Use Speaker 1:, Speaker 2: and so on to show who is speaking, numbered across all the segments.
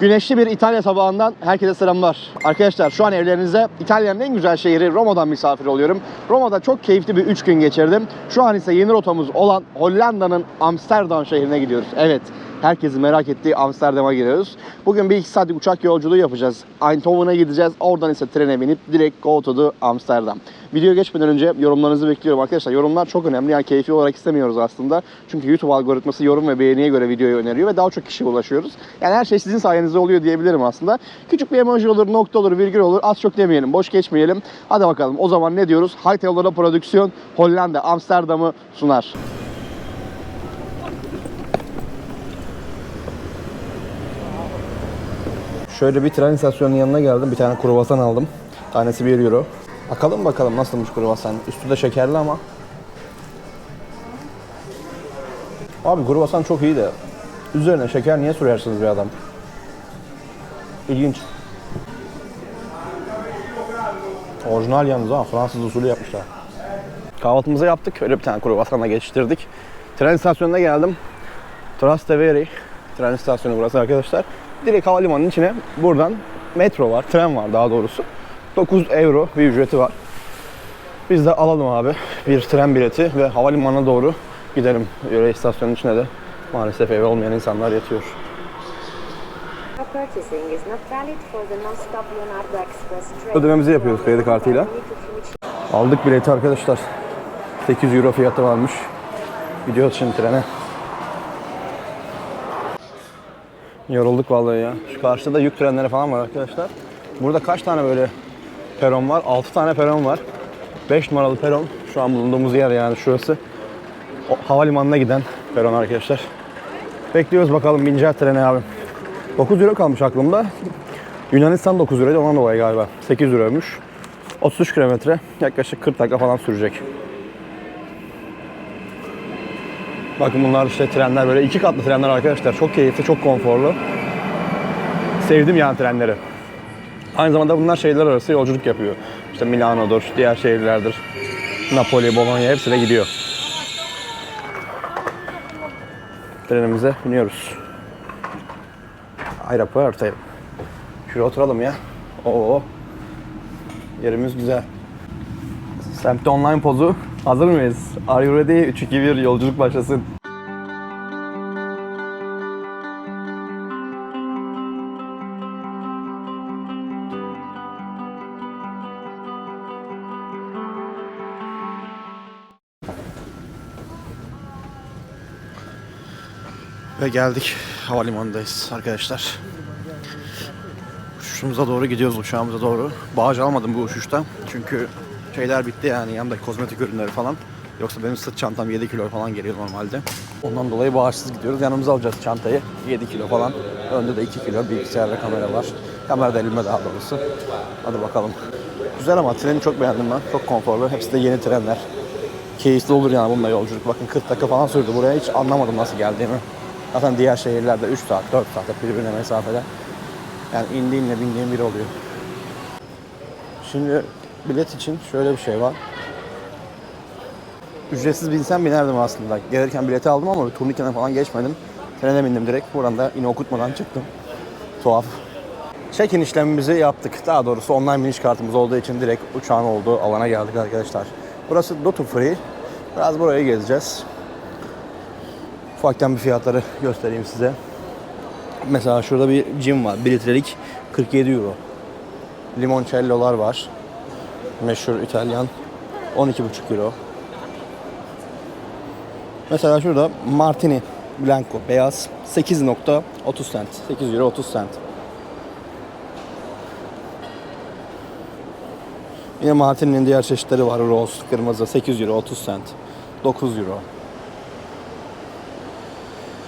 Speaker 1: Güneşli bir İtalya sabahından herkese selamlar. Arkadaşlar şu an evlerinize İtalya'nın en güzel şehri Roma'dan misafir oluyorum. Roma'da çok keyifli bir 3 gün geçirdim. Şu an ise yeni rotamız olan Hollanda'nın Amsterdam şehrine gidiyoruz. Evet, herkesin merak ettiği Amsterdam'a gidiyoruz. Bugün bir iki saatlik uçak yolculuğu yapacağız. Eindhoven'a gideceğiz. Oradan ise trene binip direkt go to Amsterdam. Videoya geçmeden önce yorumlarınızı bekliyorum arkadaşlar. Yorumlar çok önemli. Yani keyfi olarak istemiyoruz aslında. Çünkü YouTube algoritması yorum ve beğeniye göre videoyu öneriyor ve daha çok kişiye ulaşıyoruz. Yani her şey sizin sayenizde oluyor diyebilirim aslında. Küçük bir emoji olur, nokta olur, virgül olur. Az çok demeyelim, boş geçmeyelim. Hadi bakalım. O zaman ne diyoruz? Hightail'da prodüksiyon Hollanda, Amsterdam'ı sunar. Şöyle bir tren istasyonunun yanına geldim. Bir tane kruvasan aldım. Tanesi 1 euro. Bakalım bakalım nasılmış kruvasan. Üstü de şekerli ama. Abi kruvasan çok iyi de. Üzerine şeker niye sürersiniz bir adam? İlginç. Orijinal yalnız ha. Fransız usulü yapmışlar. Kahvaltımızı yaptık. Öyle bir tane kruvasanla geçiştirdik. Tren istasyonuna geldim. Trastevere tren istasyonu burası arkadaşlar. Direkt havalimanının içine buradan metro var, tren var daha doğrusu. 9 euro bir ücreti var. Biz de alalım abi bir tren bileti ve havalimanına doğru gidelim. Öyle istasyonun içine de maalesef evi olmayan insanlar yatıyor. Ödememizi yapıyoruz kredi kartıyla. Aldık bileti arkadaşlar. 8 euro fiyatı varmış. Gidiyoruz şimdi trene. Yorulduk vallahi ya. Şu karşıda da yük trenleri falan var arkadaşlar. Burada kaç tane böyle peron var? 6 tane peron var. 5 numaralı peron. Şu an bulunduğumuz yer yani şurası. O, havalimanına giden peron arkadaşlar. Bekliyoruz bakalım bineceğiz trene abi. 9 euro kalmış aklımda. Yunanistan 9 euroydu ondan dolayı galiba. 8 euroymuş. 33 kilometre. Yaklaşık 40 dakika falan sürecek. Bakın bunlar işte trenler böyle iki katlı trenler arkadaşlar. Çok keyifli, çok konforlu. Sevdim yani trenleri. Aynı zamanda bunlar şehirler arası yolculuk yapıyor. İşte Milano'dur, diğer şehirlerdir. Napoli, Bologna hepsine gidiyor. Trenimize biniyoruz. Aeroport'a. Şuraya oturalım ya. Oo. Yerimiz güzel. Semtte online pozu. Hazır mıyız? Are you ready? 3, 2, 1 yolculuk başlasın. Ve geldik. Havalimanındayız arkadaşlar. Uçuşumuza doğru gidiyoruz uçağımıza doğru. Bağcı almadım bu uçuşta. Çünkü şeyler bitti yani yanındaki kozmetik ürünleri falan. Yoksa benim sırt çantam 7 kilo falan geliyor normalde. Ondan dolayı bağışsız gidiyoruz. Yanımıza alacağız çantayı. 7 kilo falan. Önde de 2 kilo bilgisayar ve kamera var. Kamera da elimde daha doğrusu. Hadi bakalım. Güzel ama treni çok beğendim ben. Çok konforlu. Hepsi de yeni trenler. Keyifli olur yani bununla yolculuk. Bakın 40 dakika falan sürdü buraya. Hiç anlamadım nasıl geldiğimi. Zaten diğer şehirlerde 3 saat, 4 saat birbirine mesafede. Yani indiğinle bindiğin biri oluyor. Şimdi bilet için şöyle bir şey var. Ücretsiz binsem binerdim aslında. Gelirken bileti aldım ama turnikene falan geçmedim. Trene bindim direkt. Buradan da yine okutmadan çıktım. Tuhaf. Check-in işlemimizi yaptık. Daha doğrusu online biniş kartımız olduğu için direkt uçağın olduğu alana geldik arkadaşlar. Burası Duty Free. Biraz burayı gezeceğiz. Ufaktan bir fiyatları göstereyim size. Mesela şurada bir cim var. 1 litrelik 47 euro. Limoncello'lar var. Meşhur İtalyan. 12,5 euro. Mesela şurada Martini Blanco beyaz 8.30 cent. 8 euro 30 cent. Yine Martini'nin diğer çeşitleri var. Rose, kırmızı 8 euro 30 cent. 9 euro.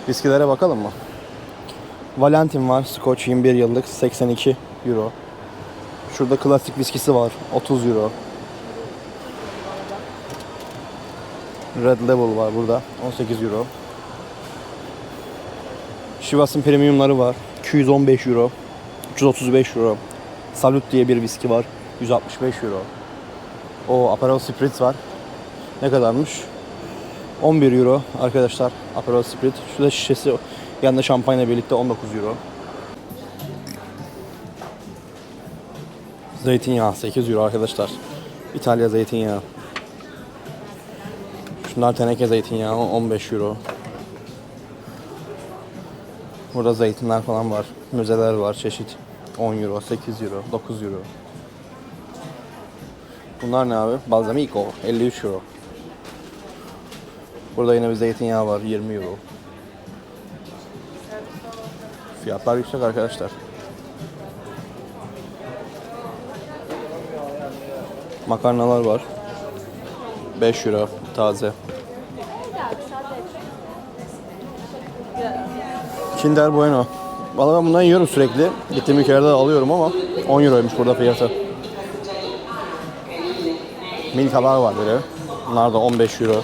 Speaker 1: Viskilere bakalım mı? Valentin var. Scotch 21 yıllık 82 euro. Şurada klasik viskisi var. 30 euro. Red Level var burada. 18 euro. Chivas'ın premiumları var. 215 euro. 335 euro. Salut diye bir viski var. 165 euro. O Aperol Spritz var. Ne kadarmış? 11 euro arkadaşlar Aperol Spritz. Şurada şişesi yanında şampanya birlikte 19 euro. Zeytinyağı 8 euro arkadaşlar. İtalya zeytinyağı. Şunlar teneke zeytinyağı 15 euro. Burada zeytinler falan var. Müzeler var çeşit. 10 euro, 8 euro, 9 euro. Bunlar ne abi? Balsamico 53 euro. Burada yine bir zeytinyağı var 20 euro. Fiyatlar yüksek arkadaşlar. Makarnalar var. 5 euro taze. Kinder Bueno. Valla ben bundan yiyorum sürekli. Gittiğim ülkelerde de alıyorum ama 10 euroymuş burada fiyatı. Milkalar var böyle. Bunlar da 15 euro.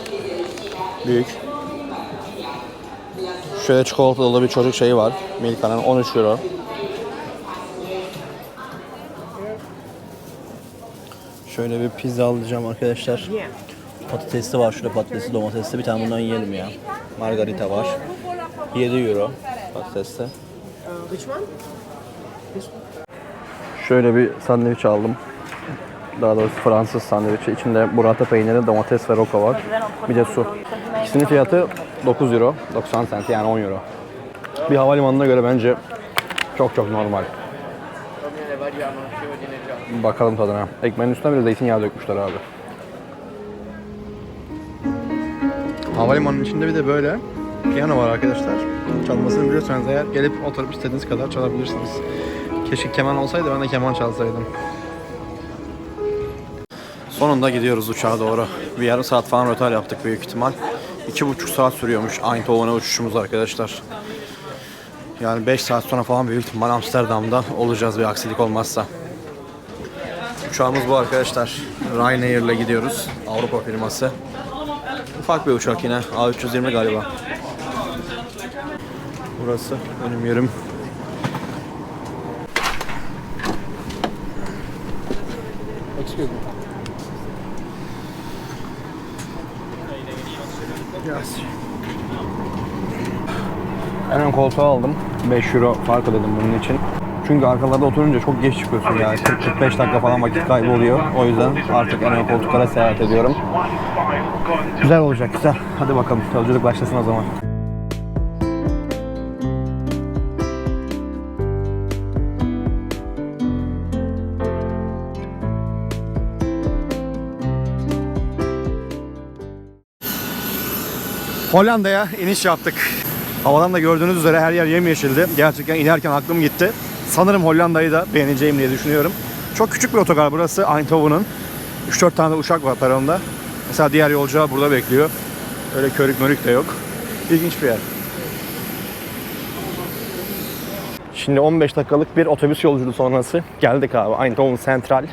Speaker 1: Büyük. Şöyle çikolatalı bir çocuk şeyi var. Milka'nın 13 euro. Şöyle bir pizza alacağım arkadaşlar. Patatesli var şurada patatesli domatesli bir tane bundan yiyelim ya. Margarita var. 7 euro patatesli. Şöyle bir sandviç aldım. Daha doğrusu Fransız sandviçi. İçinde burrata peyniri, domates ve roka var. Bir de su. İkisinin fiyatı 9 euro. 90 cent yani 10 euro. Bir havalimanına göre bence çok çok normal. Bakalım tadına. Ekmeğin üstüne bile zeytinyağı dökmüşler abi. Havalimanının içinde bir de böyle piyano var arkadaşlar. Çalmasını biliyorsanız eğer gelip oturup istediğiniz kadar çalabilirsiniz. Keşke keman olsaydı ben de keman çalsaydım. Sonunda gidiyoruz uçağa doğru. Bir yarım saat falan rötar yaptık büyük ihtimal. İki buçuk saat sürüyormuş Eindhoven'a uçuşumuz arkadaşlar. Yani 5 saat sonra falan büyük ihtimal Amsterdam'da olacağız bir aksilik olmazsa. Uçağımız bu arkadaşlar. Ryanair ile gidiyoruz. Avrupa firması. Ufak bir uçak yine. A320 galiba. Burası benim yerim. Excuse me. Yes. En ön koltuğu aldım. 5 euro fark ödedim bunun için. Çünkü arkalarda oturunca çok geç çıkıyorsun yani. 40-45 dakika falan vakit kaybı oluyor. O yüzden artık en ön koltuklara seyahat ediyorum. Güzel olacak güzel. Hadi bakalım yolculuk başlasın o zaman. Hollanda'ya iniş yaptık. Havadan da gördüğünüz üzere her yer yemyeşildi. Gerçekten inerken aklım gitti. Sanırım Hollanda'yı da beğeneceğim diye düşünüyorum. Çok küçük bir otogar burası Eindhoven'ın. 3-4 tane de uçak var peronda. Mesela diğer yolcular burada bekliyor. Öyle körük mörük de yok. İlginç bir yer. Şimdi 15 dakikalık bir otobüs yolculuğu sonrası geldik abi. Eindhoven Central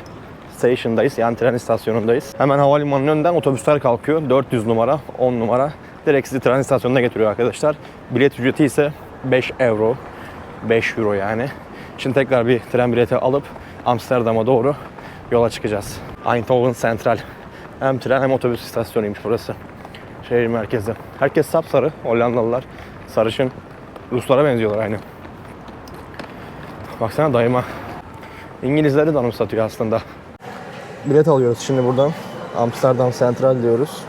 Speaker 1: Station'dayız. Yani tren istasyonundayız. Hemen havalimanının önünden otobüsler kalkıyor. 400 numara, 10 numara. Direkt sizi tren istasyonuna getiriyor arkadaşlar. Bilet ücreti ise 5 euro. 5 euro yani. Şimdi tekrar bir tren bileti alıp Amsterdam'a doğru yola çıkacağız. Eindhoven Central. Hem tren hem otobüs istasyonuymuş burası. Şehir merkezi. Herkes sapsarı. Hollandalılar. Sarışın. Ruslara benziyorlar aynı. Baksana dayıma. İngilizleri de anımsatıyor aslında. Bilet alıyoruz şimdi buradan. Amsterdam Central diyoruz.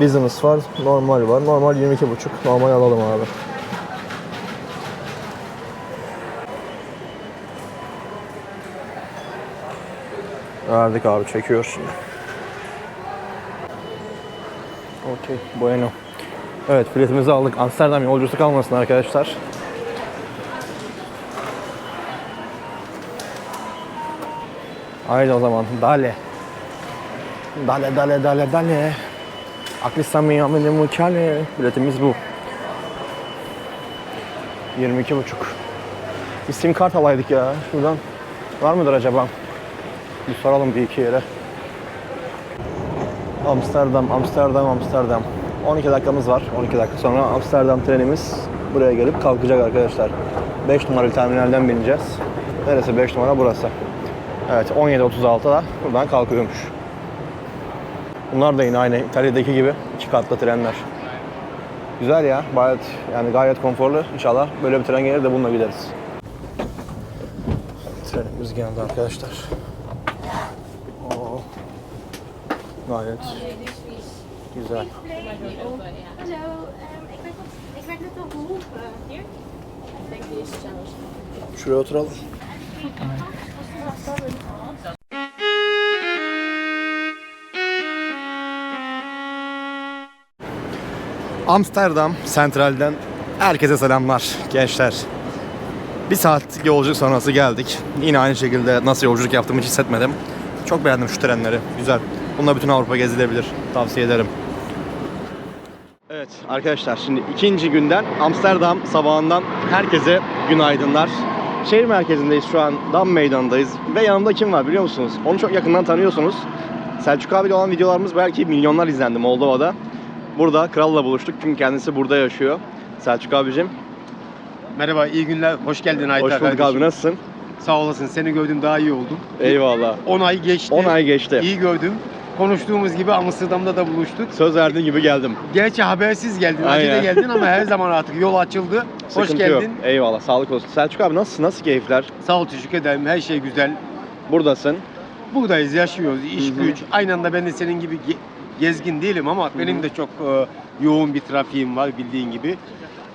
Speaker 1: Business var, normal var. Normal 22,5. Normal alalım abi. Verdik abi çekiyor şimdi. Okey, bueno. Evet biletimizi aldık. Amsterdam yolcusu kalmasın arkadaşlar. Haydi o zaman dale. Dale dale dale dale. Aklisami yamini mukale. Biletimiz bu. 22 buçuk. Bir sim kart alaydık ya. Şuradan var mıdır acaba? Bir soralım bir iki yere. Amsterdam, Amsterdam, Amsterdam. 12 dakikamız var. 12 dakika sonra Amsterdam trenimiz buraya gelip kalkacak arkadaşlar. 5 numaralı terminalden bineceğiz. Neresi 5 numara burası. Evet 17.36'da buradan kalkıyormuş. Bunlar da yine aynı İtalya'daki gibi iki katlı trenler. Güzel ya. Gayet yani gayet konforlu. İnşallah böyle bir tren gelir de bununla gideriz. Trenimiz geldi arkadaşlar. Oo. Gayet güzel.
Speaker 2: Hallo, um,
Speaker 1: Amsterdam Sentral'den herkese selamlar gençler. Bir saatlik yolculuk sonrası geldik. Yine aynı şekilde nasıl yolculuk yaptığımı hiç hissetmedim. Çok beğendim şu trenleri. Güzel. Bununla bütün Avrupa gezilebilir. Tavsiye ederim. Evet arkadaşlar şimdi ikinci günden Amsterdam sabahından herkese günaydınlar. Şehir merkezindeyiz şu an. Dam meydanındayız. Ve yanımda kim var biliyor musunuz? Onu çok yakından tanıyorsunuz. Selçuk abiyle olan videolarımız belki milyonlar izlendi Moldova'da. Burada kralla buluştuk çünkü kendisi burada yaşıyor. Selçuk abicim
Speaker 3: Merhaba, iyi günler. Hoş geldin Ayta
Speaker 1: hoş bulduk
Speaker 3: kardeşim.
Speaker 1: abi nasılsın?
Speaker 3: Sağ olasın. Seni gördüm daha iyi oldum.
Speaker 1: Eyvallah.
Speaker 3: 10 ay geçti.
Speaker 1: 10 ay geçti.
Speaker 3: İyi gördüm. Konuştuğumuz gibi Amsterdam'da da buluştuk.
Speaker 1: Söz verdiğin gibi geldim.
Speaker 3: Gerçi habersiz geldin,
Speaker 1: Aynen.
Speaker 3: acele geldin ama her zaman artık yol açıldı. Hoş
Speaker 1: Sıkıntı yok.
Speaker 3: geldin.
Speaker 1: Eyvallah sağlık olsun. Selçuk abi nasılsın? Nasıl keyifler?
Speaker 3: Sağ ol, teşekkür ederim. Her şey güzel.
Speaker 1: Buradasın.
Speaker 3: Buradayız, yaşıyoruz. İş
Speaker 1: Hı hı.
Speaker 3: güç. Aynı anda ben de senin gibi ge- gezgin değilim ama benim de çok e, yoğun bir trafiğim var bildiğin gibi.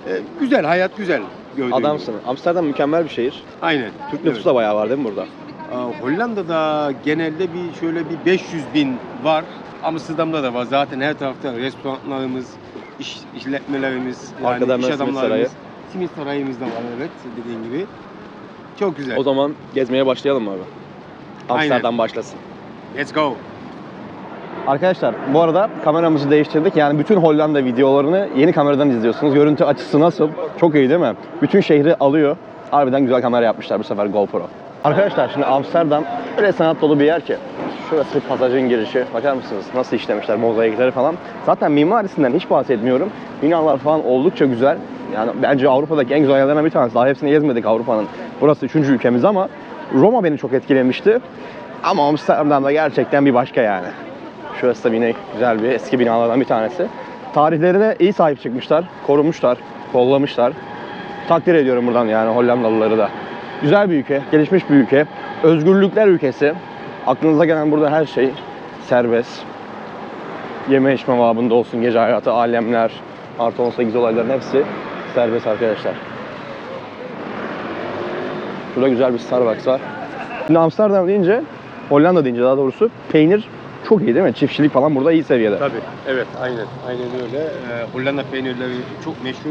Speaker 3: E, güzel, hayat güzel. gördüğün gibi.
Speaker 1: Adamsın. Amsterdam mükemmel bir şehir.
Speaker 3: Aynen.
Speaker 1: Türk nüfusu da bayağı var değil mi burada?
Speaker 3: Aa, Hollanda'da genelde bir şöyle bir 500 bin var. Amsterdam'da da var. Zaten her tarafta restoranlarımız, iş, işletmelerimiz, yani iş
Speaker 1: Mesut
Speaker 3: adamlarımız.
Speaker 1: Sarayı.
Speaker 3: Simit sarayımız da var evet dediğin gibi. Çok güzel.
Speaker 1: O zaman gezmeye başlayalım abi. Amsterdam başlasın.
Speaker 3: Let's go.
Speaker 1: Arkadaşlar bu arada kameramızı değiştirdik. Yani bütün Hollanda videolarını yeni kameradan izliyorsunuz. Görüntü açısı nasıl? Çok iyi değil mi? Bütün şehri alıyor. Harbiden güzel kamera yapmışlar bu sefer GoPro. Arkadaşlar şimdi Amsterdam öyle sanat dolu bir yer ki. Şurası pasajın girişi. Bakar mısınız? Nasıl işlemişler mozaikleri falan. Zaten mimarisinden hiç bahsetmiyorum. Binalar falan oldukça güzel. Yani bence Avrupa'daki en güzel yerlerden bir tanesi. Daha hepsini gezmedik Avrupa'nın. Burası üçüncü ülkemiz ama Roma beni çok etkilemişti. Ama Amsterdam da gerçekten bir başka yani. Şurası da yine güzel bir eski binalardan bir tanesi. Tarihlerine iyi sahip çıkmışlar, korumuşlar, kollamışlar. Takdir ediyorum buradan yani Hollandalıları da. Güzel bir ülke, gelişmiş bir ülke. Özgürlükler ülkesi. Aklınıza gelen burada her şey serbest. Yeme içme babında olsun, gece hayatı, alemler, artı 18 olayların hepsi serbest arkadaşlar. Şurada güzel bir Starbucks var. Şimdi Amsterdam deyince, Hollanda deyince daha doğrusu peynir çok iyi değil mi? Çiftçilik falan burada iyi seviyede.
Speaker 3: Tabii. Evet, aynen. Aynen öyle. Ee, Hollanda peynirleri çok meşhur.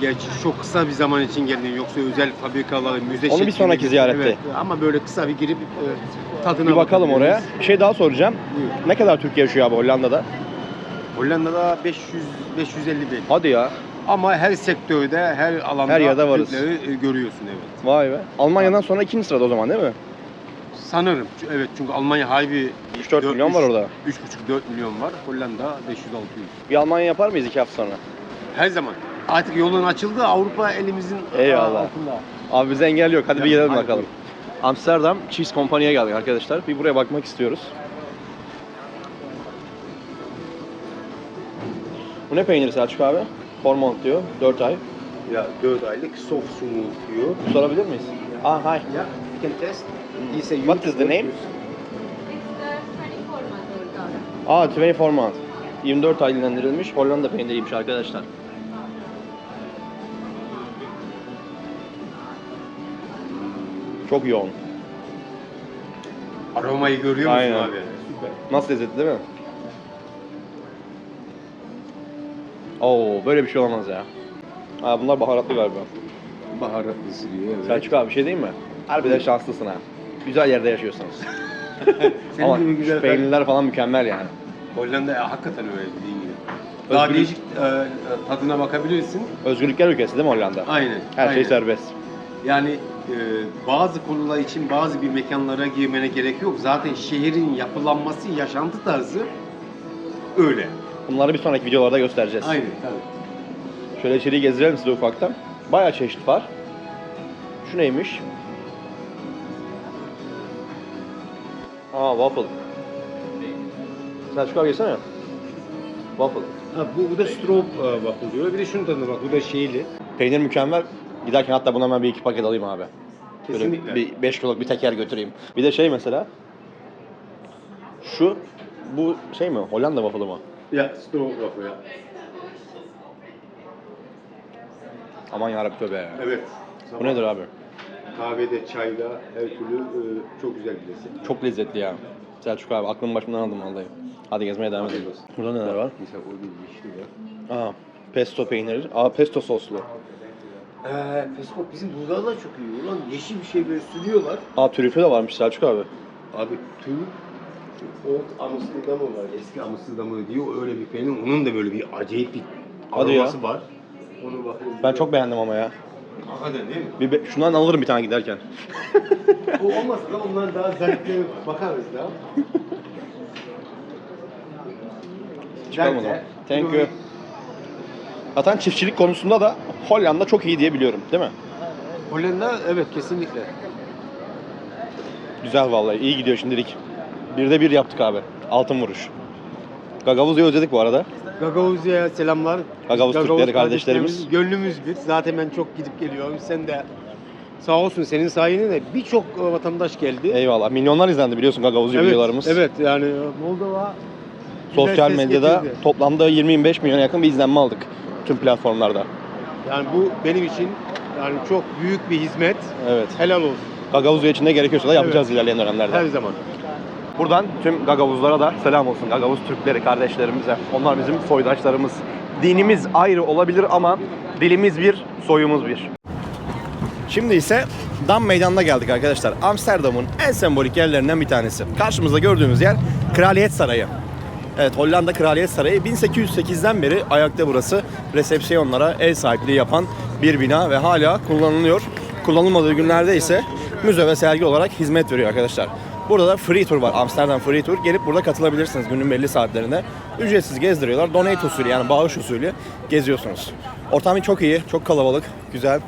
Speaker 3: Gerçi çok kısa bir zaman için geldin yoksa özel fabrikalar, müze
Speaker 1: Onu bir sonraki ziyarette.
Speaker 3: Evet, ama böyle kısa bir girip e, tadına
Speaker 1: Bir bakalım oraya. Bir şey daha soracağım.
Speaker 3: Buyur.
Speaker 1: Ne kadar Türk yaşıyor abi Hollanda'da?
Speaker 3: Hollanda'da 500 550 bin.
Speaker 1: Hadi ya.
Speaker 3: Ama her sektörde, her alanda
Speaker 1: Her yerde varız.
Speaker 3: Türkleri e, görüyorsun evet.
Speaker 1: Vay be. Almanya'dan sonra ikinci sırada o zaman değil mi?
Speaker 3: Sanırım. Evet çünkü Almanya harbi
Speaker 1: 3-4 milyon var orada.
Speaker 3: 3,5-4 milyon var. Hollanda 500-600.
Speaker 1: Bir Almanya yapar mıyız iki hafta sonra?
Speaker 3: Her zaman. Artık yolun açıldı. Avrupa elimizin
Speaker 1: Eyvallah.
Speaker 3: altında.
Speaker 1: Abi bize engel yok. Hadi bir gidelim
Speaker 3: hadi
Speaker 1: bakalım. Amsterdam Cheese Company'ye geldik arkadaşlar. Bir buraya bakmak istiyoruz. Bu ne peyniri Selçuk abi? Hormont diyor. 4 ay.
Speaker 3: Ya 4 aylık soft smooth diyor.
Speaker 1: Sorabilir miyiz? Ah, hi.
Speaker 3: Ya, can test. He say
Speaker 1: What is the name?
Speaker 2: It's the 24 month old dog.
Speaker 1: Aa, 24 month. 24 ay dinlendirilmiş Hollanda peyniriymiş arkadaşlar. Çok yoğun.
Speaker 3: Aromayı görüyor musun
Speaker 1: Aynen.
Speaker 3: abi? Süper.
Speaker 1: Nasıl lezzetli değil mi? Oo, böyle bir şey olamaz ya. Ha, bunlar baharatlı galiba.
Speaker 3: Baharatlısı diyor evet.
Speaker 1: Selçuk abi bir şey diyeyim mi? Harbiden şanslısın ha. Güzel yerde yaşıyorsunuz.
Speaker 3: Senin
Speaker 1: Ama
Speaker 3: gibi güzel
Speaker 1: şu peynirler falan mükemmel yani.
Speaker 3: Hollanda ya, hakikaten öyle dediğin gibi. Daha değişik e, e, tadına bakabilirsin.
Speaker 1: Özgürlükler ülkesi değil mi Hollanda?
Speaker 3: Aynen.
Speaker 1: Her
Speaker 3: aynen.
Speaker 1: şey serbest.
Speaker 3: Yani e, bazı konular için bazı bir mekanlara girmene gerek yok. Zaten şehrin yapılanması, yaşantı tarzı öyle.
Speaker 1: Bunları bir sonraki videolarda göstereceğiz.
Speaker 3: Aynen tabii.
Speaker 1: Şöyle içeriği gezdirelim size ufaktan. Bayağı çeşit var. Şu neymiş? Aa waffle. Selçuk abi yesene. Waffle.
Speaker 3: Ha, bu, bu da strop e, waffle diyor. Bir de şunun tadına bak. Bu da şeyli.
Speaker 1: Peynir mükemmel. Giderken hatta bundan ben bir iki paket alayım abi. Böyle
Speaker 3: Kesinlikle.
Speaker 1: bir 5 kiloluk bir teker götüreyim. Bir de şey mesela şu bu şey mi? Hollanda waffle'ı mı?
Speaker 3: Ya, Stroopwafel ya.
Speaker 1: Aman yarabbim tövbe ya.
Speaker 3: Evet.
Speaker 1: Bu nedir abi?
Speaker 3: Kahvede, çayda her türlü e, çok güzel bir lezzet.
Speaker 1: Çok lezzetli ya. Selçuk abi aklımı başımdan aldım vallahi. Hadi gezmeye devam edelim. Burada neler var?
Speaker 3: Mesela o bir yeşili var.
Speaker 1: Aa, pesto peyniri. Aa, pesto soslu.
Speaker 3: Eee Peskop bizim burada da çok iyi. Ulan yeşil bir şey böyle sürüyorlar.
Speaker 1: Aa, trüfü de varmış Selçuk abi.
Speaker 3: Abi tüm Old Amsterdam var. Eski Amsterdam'ı diyor. Öyle bir peynir. Onun da böyle bir acayip bir
Speaker 1: Hadi ya.
Speaker 3: aroması var. Onu bakın.
Speaker 1: Ben çok beğendim ama ya.
Speaker 3: Hakikaten değil mi?
Speaker 1: Bir be- şundan alırım bir tane giderken.
Speaker 3: Bu olmasa da onların daha zariflerine bakarız daha.
Speaker 1: Çıkalım o zaman. Thank you. Zaten çiftçilik konusunda da Hollanda çok iyi diye biliyorum değil mi?
Speaker 3: Hollanda evet kesinlikle.
Speaker 1: Güzel vallahi iyi gidiyor şimdilik. Birde bir yaptık abi. Altın vuruş. Gagavuzu'yu özledik bu arada.
Speaker 3: Gagavuzya'ya selamlar.
Speaker 1: Gagavuz
Speaker 3: Gagavuz
Speaker 1: Türkleri kardeşlerimiz.
Speaker 3: Gönlümüz bir. Zaten ben çok gidip geliyorum. Sen de sağ olsun senin sayende de birçok e, vatandaş geldi.
Speaker 1: Eyvallah. Milyonlar izlendi biliyorsun Gagavuzu
Speaker 3: evet,
Speaker 1: videolarımız.
Speaker 3: Evet yani Moldova güzel
Speaker 1: Sosyal medyada
Speaker 3: getirdi.
Speaker 1: toplamda 25 milyona yakın bir izlenme aldık. Tüm platformlarda.
Speaker 3: Yani bu benim için yani çok büyük bir hizmet.
Speaker 1: Evet.
Speaker 3: Helal olsun.
Speaker 1: Gagavuzu için ne gerekiyorsa da yapacağız ilerleyen dönemlerde.
Speaker 3: Her zaman.
Speaker 1: Buradan tüm Gagavuzlara da selam olsun. Gagavuz Türkleri kardeşlerimize. Onlar bizim soydaşlarımız. Dinimiz ayrı olabilir ama dilimiz bir, soyumuz bir. Şimdi ise Dam Meydanı'na geldik arkadaşlar. Amsterdam'ın en sembolik yerlerinden bir tanesi. Karşımızda gördüğümüz yer Kraliyet Sarayı. Evet Hollanda Kraliyet Sarayı 1808'den beri ayakta burası. Resepsiyonlara ev sahipliği yapan bir bina ve hala kullanılıyor. Kullanılmadığı günlerde ise müze ve sergi olarak hizmet veriyor arkadaşlar. Burada da free tour var. Amsterdam free tour. Gelip burada katılabilirsiniz günün belli saatlerinde. Ücretsiz gezdiriyorlar. Donate usulü yani bağış usulü geziyorsunuz. Ortam çok iyi, çok kalabalık, güzel.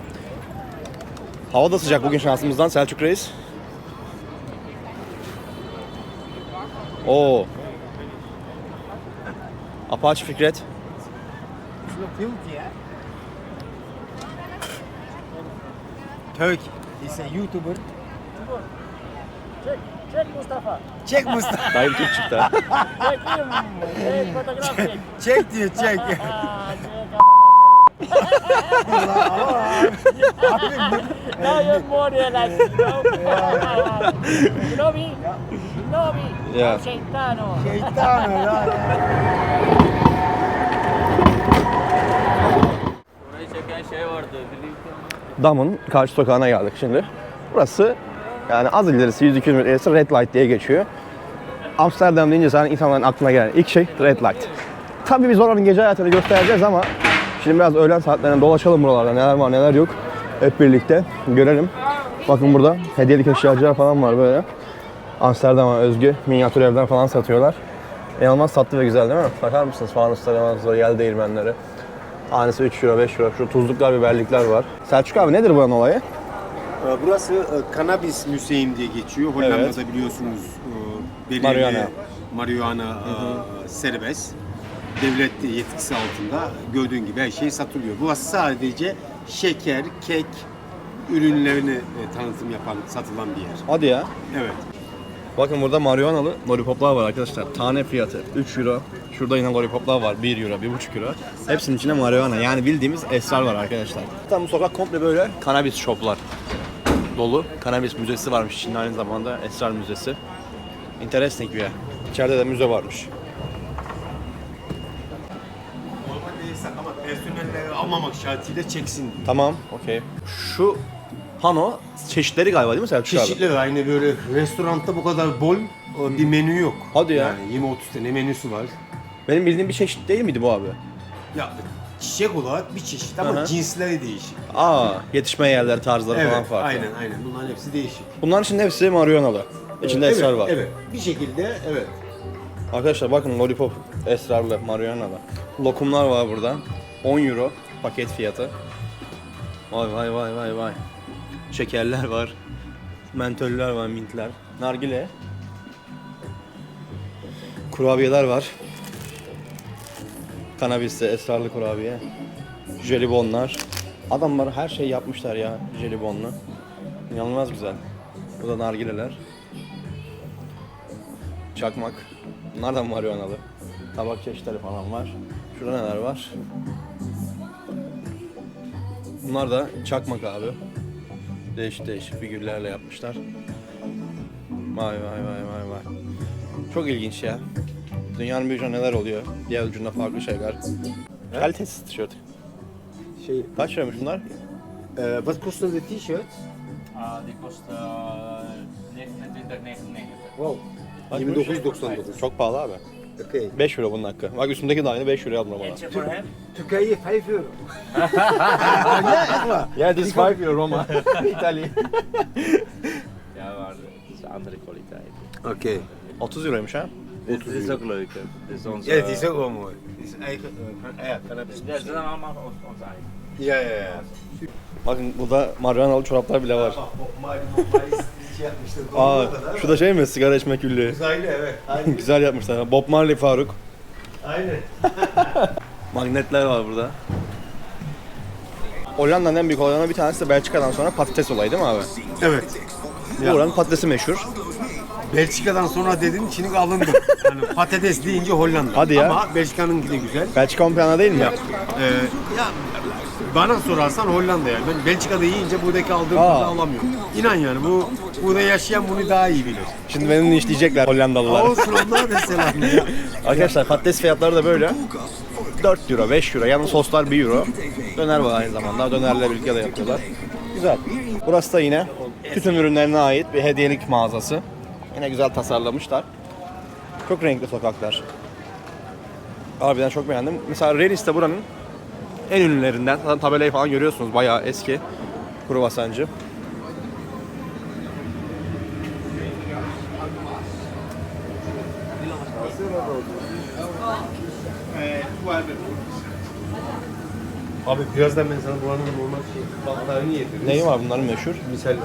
Speaker 1: Hava da sıcak bugün şansımızdan Selçuk Reis. Oo. Apache Fikret.
Speaker 4: Turk. He's a YouTuber. Çek Mustafa.
Speaker 1: Dayı Türk çıktı. ha.
Speaker 4: çek diyor çek.
Speaker 5: Now you're more relaxed, you know? you know me? You know me?
Speaker 1: Yeah.
Speaker 5: Shaitano.
Speaker 4: O ya.
Speaker 5: Orayı çeken şey vardı.
Speaker 1: Dam'ın karşı sokağına geldik şimdi. Burası yani az ilerisi 100-200 metre ilerisi Red Light diye geçiyor. Amsterdam deyince zaten insanların aklına gelen ilk şey Red Light. Tabii biz oranın gece hayatını göstereceğiz ama şimdi biraz öğlen saatlerinde dolaşalım buralarda neler var neler yok. Hep birlikte görelim. Bakın burada hediyelik eşyacılar falan var böyle. Amsterdam'a özgü minyatür evler falan satıyorlar. İnanılmaz tatlı ve güzel değil mi? Bakar mısınız fanusları, fanusları, yel değirmenleri. Tanesi 3 euro, 5 euro. Şu tuzluklar, biberlikler var. Selçuk abi nedir buranın olayı?
Speaker 3: Ee, Burası e, Cannabis Müzeyim diye geçiyor. Hollanda'da biliyorsunuz e, belirli
Speaker 1: Marihuana.
Speaker 3: marihuana e, serbest. Devlet yetkisi altında gördüğün gibi her şey satılıyor. Burası sadece şeker, kek ürünlerini e, tanıtım yapan, satılan bir yer.
Speaker 1: Hadi ya.
Speaker 3: Evet.
Speaker 1: Bakın burada marihuanalı lollipoplar var arkadaşlar. Tane fiyatı 3 euro. Şurada yine lollipoplar var 1 euro, 1,5 euro. Hepsinin içinde marihuana yani bildiğimiz esrar var arkadaşlar. Tam bu sokak komple böyle cannabis shoplar dolu. Cannabis müzesi varmış içinde aynı zamanda esrar müzesi. Interesting bir yer. İçeride de müze varmış.
Speaker 3: Ama personelleri almamak şartıyla çeksin.
Speaker 1: Tamam, okey. Şu pano çeşitleri galiba değil mi Selçuk abi?
Speaker 3: Çeşitli aynı böyle restoranda bu kadar bol e, bir menü yok.
Speaker 1: Hadi ya.
Speaker 3: Yani 20-30 tane menüsü var.
Speaker 1: Benim bildiğim bir çeşit değil miydi bu abi?
Speaker 3: Ya çiçek olarak bir çeşit ama
Speaker 1: hı.
Speaker 3: cinsleri değişik.
Speaker 1: Aa, yetişme yerleri, tarzları falan
Speaker 3: Evet,
Speaker 1: farklı.
Speaker 3: aynen aynen. Bunların hepsi değişik.
Speaker 1: Bunların içinde hepsi marihuanalı. İçinde
Speaker 3: evet,
Speaker 1: esrar var.
Speaker 3: Evet, bir şekilde evet.
Speaker 1: Arkadaşlar bakın lollipop esrarlı, marihuanalı. Lokumlar var burada. 10 euro paket fiyatı. Vay vay vay vay vay. Şekerler var. Mentoller var, mintler. Nargile. Kurabiyeler var. Kanabisli, esrarlı kurabiye. Jelibonlar. Adamlar her şey yapmışlar ya jelibonla. İnanılmaz güzel. Bu da nargileler. Çakmak. Bunlar da marionalı. Tabak çeşitleri falan var. Şurada neler var? Bunlar da çakmak abi. Değişik değişik figürlerle yapmışlar. Vay vay vay vay vay. Çok ilginç ya. Dünyanın bir ucunda neler oluyor? Diğer ucunda farklı şeyler. Kalitesiz tişört.
Speaker 3: Şey,
Speaker 1: Kaç liraymış bunlar?
Speaker 3: e, was kosten de t-shirt?
Speaker 5: Ah, die kost uh, 29,99.
Speaker 3: Wow.
Speaker 1: Kaç
Speaker 3: 29.99.
Speaker 1: Çok pahalı abi.
Speaker 3: Okey.
Speaker 1: 5 euro bunun hakkı. Bak üstündeki de aynı 5 euro aldım bana.
Speaker 5: Voor hem.
Speaker 3: Türkiye'ye 5 euro.
Speaker 1: Yeah, this is 5 euro Roma. İtalya.
Speaker 5: İs een andere kwaliteit.
Speaker 3: Okey.
Speaker 1: 30 euroymuş ha.
Speaker 5: Dit is ook leuk, hè. Dit is ons.
Speaker 3: Ja, die is ook wel mooi. Die is eigen, uh, ja, cannabis.
Speaker 5: Ja, ze zijn allemaal ons, ons eigen.
Speaker 3: Ja, ja, ja.
Speaker 1: Bakın burada marihuanalı çoraplar bile var.
Speaker 3: Mali, Mali şey yapmıştır.
Speaker 1: Aa, şu da şey mi? Sigara içme küllüğü.
Speaker 3: Uzaylı evet. Aynen.
Speaker 1: Güzel yapmışlar. Bob Marley Faruk.
Speaker 3: Aynen.
Speaker 1: Magnetler var burada. Hollanda'nın en büyük olaylarından bir tanesi de Belçika'dan sonra patates olayı değil mi abi?
Speaker 3: Evet.
Speaker 1: Bu oranın patatesi meşhur.
Speaker 3: Belçika'dan sonra dedin şimdi alındım. Hani patates deyince Hollanda.
Speaker 1: Hadi ya.
Speaker 3: Ama Belçika'nınki de güzel.
Speaker 1: Belçika ön plana değil mi?
Speaker 3: Ee, ya bana sorarsan Hollanda yani. Ben Belçika'da yiyince buradaki aldığım
Speaker 1: Aa.
Speaker 3: tadı alamıyorum. İnan yani bu burada yaşayan bunu daha iyi bilir.
Speaker 1: Şimdi beni işleyecekler Hollandalılar.
Speaker 3: Olsun onlar da selam ya.
Speaker 1: Arkadaşlar patates fiyatları da böyle. 4 euro, 5 euro. Yanı soslar 1 euro. Döner var aynı zamanda. Dönerle birlikte de yapıyorlar. Güzel. Burası da yine tütün ürünlerine ait bir hediyelik mağazası. Yine güzel tasarlamışlar. Çok renkli sokaklar. Harbiden çok beğendim. Mesela Relis de buranın en ünlülerinden. Zaten tabelayı falan görüyorsunuz. Bayağı eski. Kruvasancı.
Speaker 3: Abi birazdan ben sana buranın normal şey tatlarını yediririz.
Speaker 1: Neyi var bunların meşhur?
Speaker 3: Misal e,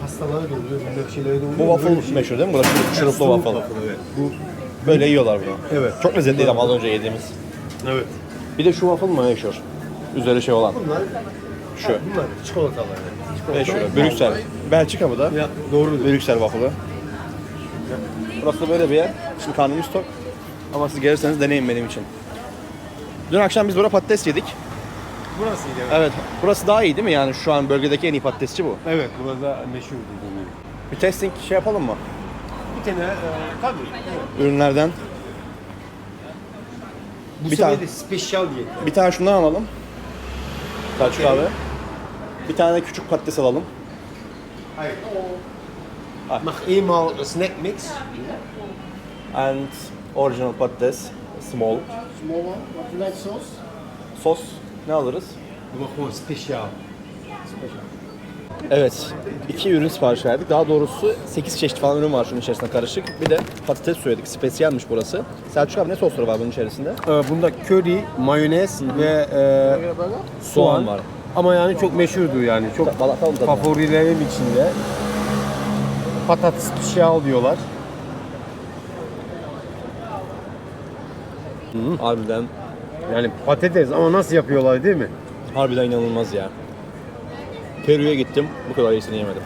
Speaker 3: pastaları da oluyor, bilmem şeyleri de oluyor.
Speaker 1: Bu waffle
Speaker 3: Böyle
Speaker 1: meşhur değil mi? Burası şuruplu
Speaker 3: Soğuk
Speaker 1: waffle.
Speaker 3: Evet. Bu
Speaker 1: Böyle yiyorlar bunu.
Speaker 3: Evet.
Speaker 1: Çok lezzetliydi ama az önce yediğimiz.
Speaker 3: evet.
Speaker 1: Bir de şu waffle mı meşhur? Üzeri şey olan.
Speaker 3: Bunlar
Speaker 1: Şu.
Speaker 3: bunlar çikolatalar. yani.
Speaker 1: 5 euro. Brüksel. Belçika bu da.
Speaker 3: Ya doğru.
Speaker 1: Brüksel waffle'ı. Burası da böyle bir yer. Şimdi karnımız tok. Ama siz gelirseniz deneyin benim için. Dün akşam biz burada patates yedik.
Speaker 3: Burasıydı evet.
Speaker 1: Evet. Burası daha iyi değil mi? Yani şu an bölgedeki en iyi patatesçi bu.
Speaker 3: Evet, burada meşhur dediğim
Speaker 1: Bir testing şey yapalım mı?
Speaker 3: Bir tane e, tabii.
Speaker 1: Ürünlerden.
Speaker 3: Bu
Speaker 1: Bir
Speaker 3: sefer
Speaker 1: tane.
Speaker 3: de special diye.
Speaker 1: Bir tane şundan alalım. Selçuk abi. Bir tane de küçük patates alalım.
Speaker 3: Hayır. Mag eenmaal een snack mix.
Speaker 1: And original patates. Small.
Speaker 6: Small one. Would you like sauce?
Speaker 1: Sos ne alırız?
Speaker 3: Ama gewoon speciaal.
Speaker 1: Evet. iki ürün sipariş verdik. Daha doğrusu 8 çeşit falan ürün var şunun içerisinde karışık. Bir de patates söyledik. Spesiyelmiş burası. Selçuk abi ne sosları var bunun içerisinde?
Speaker 3: Ee, Bunda köri, mayonez ve e,
Speaker 1: Soğan var.
Speaker 3: Ama yani çok meşhurdur yani. Çok
Speaker 1: Bakalım tadına.
Speaker 3: favorilerim içinde. Patates special diyorlar.
Speaker 1: Hı, harbiden,
Speaker 3: Yani patates ama nasıl yapıyorlar değil mi?
Speaker 1: harbiden inanılmaz ya. Peru'ya gittim. Bu kadar iyisini yemedim.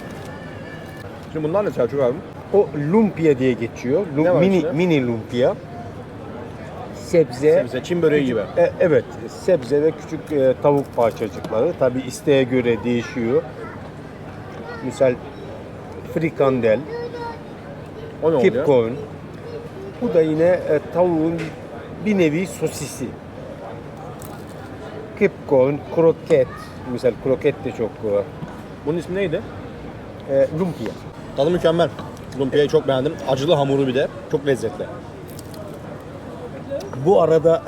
Speaker 1: Şimdi bunlar ne Selçuk abi?
Speaker 3: O lumpia diye geçiyor. Lu-
Speaker 1: Ne var
Speaker 3: mini
Speaker 1: içinde?
Speaker 3: mini lumpia. Sebze,
Speaker 1: Mesela Çin böreği gibi.
Speaker 3: E, evet, sebze ve küçük e, tavuk parçacıkları. Tabi isteğe göre değişiyor. Misal frikandel,
Speaker 1: O ne oluyor?
Speaker 3: kipcorn. Bu da yine e, tavuğun bir nevi sosisi. Kipcorn, kroket. Misal kroket de çok
Speaker 1: Bunun ismi neydi?
Speaker 3: e, lumpia.
Speaker 1: Tadı mükemmel. Lumpia'yı çok beğendim. Acılı hamuru bir de. Çok lezzetli.
Speaker 3: Bu arada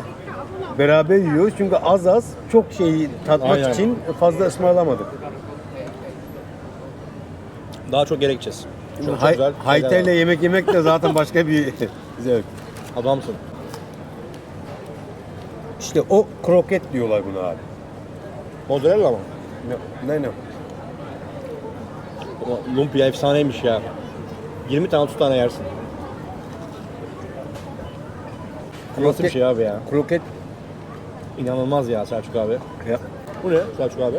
Speaker 3: beraber yiyoruz çünkü az az çok şeyi tatmak
Speaker 1: Aynen.
Speaker 3: için fazla ısmarlamadık.
Speaker 1: Daha çok gerekeceğiz. Çok
Speaker 3: Hay,
Speaker 1: güzel şeyler var.
Speaker 3: yemek yemek de zaten başka bir zevk.
Speaker 1: Adamsın.
Speaker 3: İşte o kroket diyorlar buna abi.
Speaker 1: Mozzarella mı?
Speaker 3: Ne ne ne?
Speaker 1: Lumpia efsaneymiş ya. 20 tane 30 tane yersin. Bu nasıl bir şey abi ya?
Speaker 3: Kroket
Speaker 1: İnanılmaz ya Selçuk abi.
Speaker 3: ya.
Speaker 1: Bu ne Selçuk abi?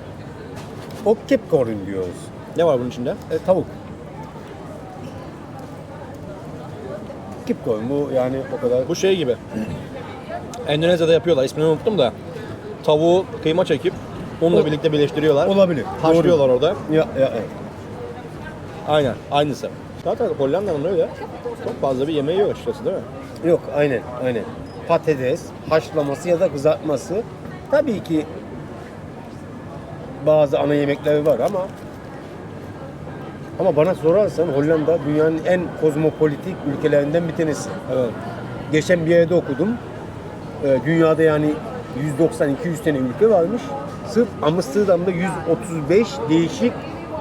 Speaker 3: O kipcorn diyoruz.
Speaker 1: Ne var bunun içinde?
Speaker 3: E, tavuk. Kipcorn bu yani o kadar.
Speaker 1: Bu şey gibi. Endonezya'da yapıyorlar. İsmini unuttum da. Tavuğu kıyma çekip unla
Speaker 3: O-
Speaker 1: birlikte birleştiriyorlar.
Speaker 3: Olabilir.
Speaker 1: Haşlıyorlar orada.
Speaker 3: Ya, ya, evet.
Speaker 1: Aynen. Aynısı. Zaten Hollanda'nın öyle. Çok fazla bir yemeği yok açıkçası değil mi?
Speaker 3: Yok aynen aynen. Patates, haşlaması ya da kızartması. Tabii ki bazı ana yemekleri var ama ama bana sorarsan Hollanda dünyanın en kozmopolitik ülkelerinden bir tanesi.
Speaker 1: Evet.
Speaker 3: Geçen bir yerde okudum. Ee, dünyada yani 190-200 tane ülke varmış. Sırf Amsterdam'da 135 değişik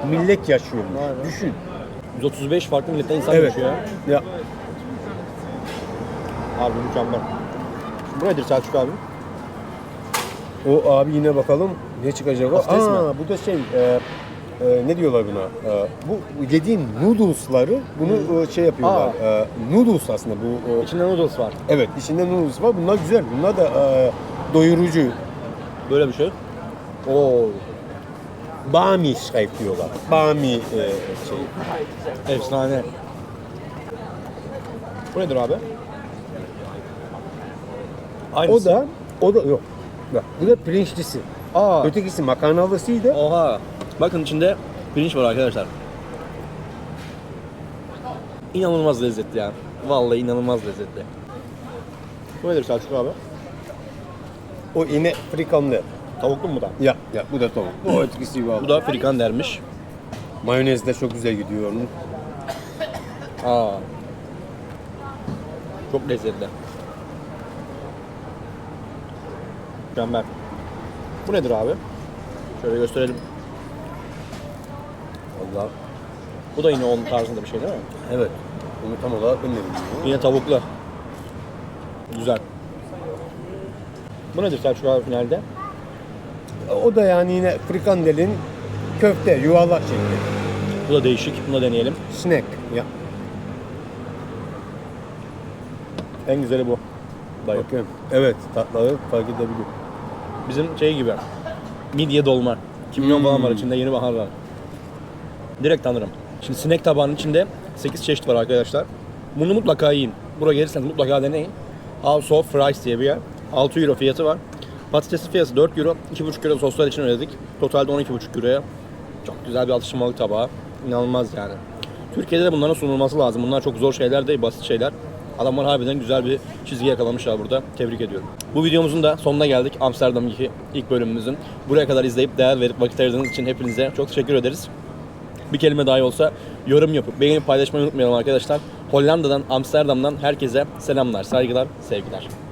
Speaker 3: millet yaşıyor. Düşün.
Speaker 1: 135 farklı milletten insan
Speaker 3: Evet.
Speaker 1: yaşıyor ya. Abi mükemmel. Bu nedir Selçuk abi?
Speaker 3: O abi yine bakalım ne çıkacak o.
Speaker 1: Patates mi?
Speaker 3: Aa, bu da şey e, e, ne diyorlar buna? E, bu yediğin noodles'ları bunu e, şey yapıyorlar. E, noodles aslında bu. e,
Speaker 1: İçinde noodles var.
Speaker 3: evet içinde noodles var. Bunlar güzel. Bunlar da e, doyurucu.
Speaker 1: Böyle bir şey. Oo.
Speaker 3: Bami şayf diyorlar. Bami e, şey.
Speaker 1: Efsane. Bu nedir abi?
Speaker 3: O
Speaker 1: Aynısı.
Speaker 3: da o da yok. Bak, bu da pirinçlisi.
Speaker 1: Aa.
Speaker 3: Ötekisi makarnalısıydı.
Speaker 1: Oha. Bakın içinde pirinç var arkadaşlar. İnanılmaz lezzetli ya. Vallahi inanılmaz lezzetli. Bu nedir Selçuk abi?
Speaker 3: O yine frikanlı.
Speaker 1: Tavuklu mu bu da?
Speaker 3: Ya ya bu da tavuk. Bu ötekisi var.
Speaker 1: Bu da frikan dermiş.
Speaker 3: Mayonez de çok güzel gidiyor onun.
Speaker 1: Aa. Çok lezzetli. Mükemmel. Bu nedir abi? Şöyle gösterelim.
Speaker 3: Allah.
Speaker 1: Bu da yine onun tarzında bir şey değil mi?
Speaker 3: Evet. Bunu tam olarak bilmiyorum.
Speaker 1: Yine tavuklu. Güzel. Bu nedir Selçuk abi finalde?
Speaker 3: O da yani yine frikandelin köfte, yuvarlak şekli.
Speaker 1: Bu da değişik. Bunu da deneyelim.
Speaker 3: Snack. Ya.
Speaker 1: En güzeli bu. Dayı.
Speaker 3: Bakıyorum. Evet, tatları fark edebiliyor.
Speaker 1: Bizim şey gibi. Midye dolma. Kimyon falan var
Speaker 3: Hmm.
Speaker 1: içinde yeni bahar var. Direkt tanırım. Şimdi sinek tabağının içinde 8 çeşit var arkadaşlar. Bunu mutlaka yiyin. Buraya gelirseniz mutlaka deneyin. House of Fries diye bir yer. 6 euro fiyatı var. Patatesli fiyatı 4 euro. 2,5 euro soslar için ödedik. Totalde 12,5 euroya. Çok güzel bir atıştırmalık tabağı. İnanılmaz yani. Türkiye'de de bunların sunulması lazım. Bunlar çok zor şeyler değil, basit şeyler. Adamlar harbiden güzel bir çizgi yakalamışlar burada. Tebrik ediyorum. Bu videomuzun da sonuna geldik. Amsterdam'daki ilk bölümümüzün. Buraya kadar izleyip değer verip vakit ayırdığınız için hepinize çok teşekkür ederiz. Bir kelime dahi olsa yorum yapıp beğenip paylaşmayı unutmayalım arkadaşlar. Hollanda'dan, Amsterdam'dan herkese selamlar, saygılar, sevgiler.